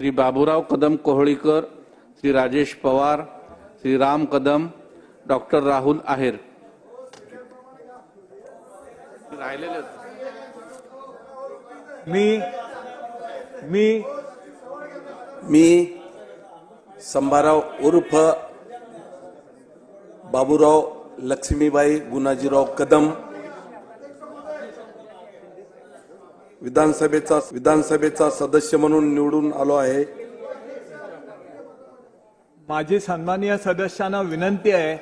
Shri Baburao Kadam Kohalikar Shri Rajesh Pawar Shri Ram Kadam doctor Rahul Aher. मी मी मी संभाराव उर्फ़ बाबूराव लक्ष्मीबाई गुनाजीराव कदम विधानसभेचा विधानसभेचा सदस्य म्हणून निवडून आलो आहे. माझी सन्माननीय सदस्यांना विनंती आहे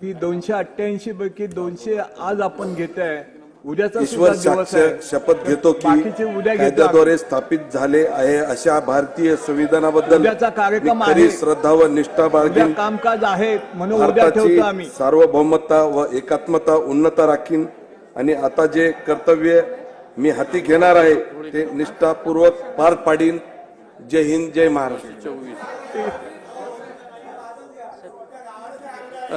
की दोनशे अठ्ठ्याऐंशी पैकी दोनशे आज आपण घेत आहे उद्याचा ईश्वर साक्ष शपथ घेतो की बाकीचे उद्या घेतो कायद्याद्वारे स्थापित झाले आहे अशा भारतीय संविधानाबद्दल उद्याचा कार्यक्रम मी खरी आहे. श्रद्धा व निष्ठा उद्या बाळगीन. कामकाज आहे म्हणून उद्या भारताची ठेवतो आम्ही. सार्वभौमता व एकात्मता उन्नत राखीन. आणि आता जे कर्तव्य मी हाती घेणार आहे ते निष्ठापूर्वक पार पाडीन. जय हिंद जय महाराष्ट्र.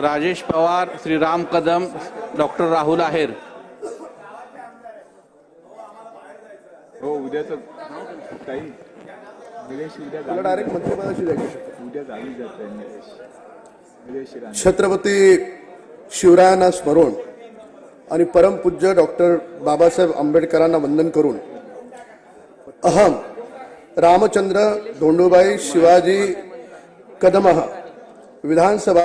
राजेश पवार श्री राम कदम डॉक्टर राहुल आहेर. हो उद्याच काही उद्या डायरेक्ट मंत्रिपदाची उद्या. छत्रपती शिवरायांना स्मरून आणि परमपूज्य डॉक्टर बाबासाहेब आंबेडकरांना वंदन करून अहम रामचंद्र धोंडूबाई शिवाजी कदमह विधानसभा